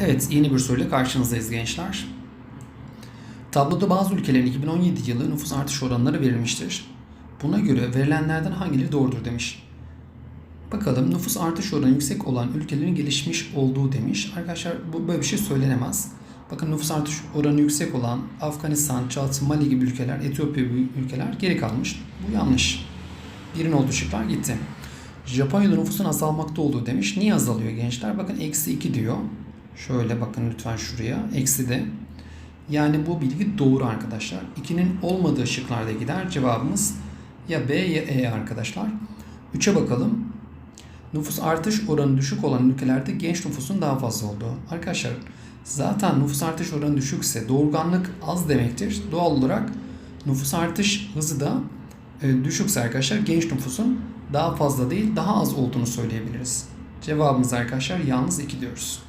Evet, yeni bir soruyla karşınızdayız gençler. Tabloda bazı ülkelerin 2017 yılı nüfus artış oranları verilmiştir. Buna göre verilenlerden hangileri doğrudur demiş. Bakalım nüfus artış oranı yüksek olan ülkelerin gelişmiş olduğu demiş. Arkadaşlar bu böyle bir şey söylenemez. Bakın nüfus artış oranı yüksek olan Afganistan, Çat, Mali gibi ülkeler, Etiyopya gibi ülkeler geri kalmış. Bu yanlış. Birin olduğu şıklar gitti. Japonya'da nüfusun azalmakta olduğu demiş. Niye azalıyor gençler? Bakın eksi 2 diyor. Şöyle bakın lütfen şuraya. Eksi de. Yani bu bilgi doğru arkadaşlar. 2'nin olmadığı şıklarda gider. Cevabımız ya B ya E arkadaşlar. 3'e bakalım. Nüfus artış oranı düşük olan ülkelerde genç nüfusun daha fazla olduğu. Arkadaşlar zaten nüfus artış oranı düşükse doğurganlık az demektir. Doğal olarak nüfus artış hızı da e, düşükse arkadaşlar genç nüfusun daha fazla değil daha az olduğunu söyleyebiliriz. Cevabımız arkadaşlar yalnız 2 diyoruz.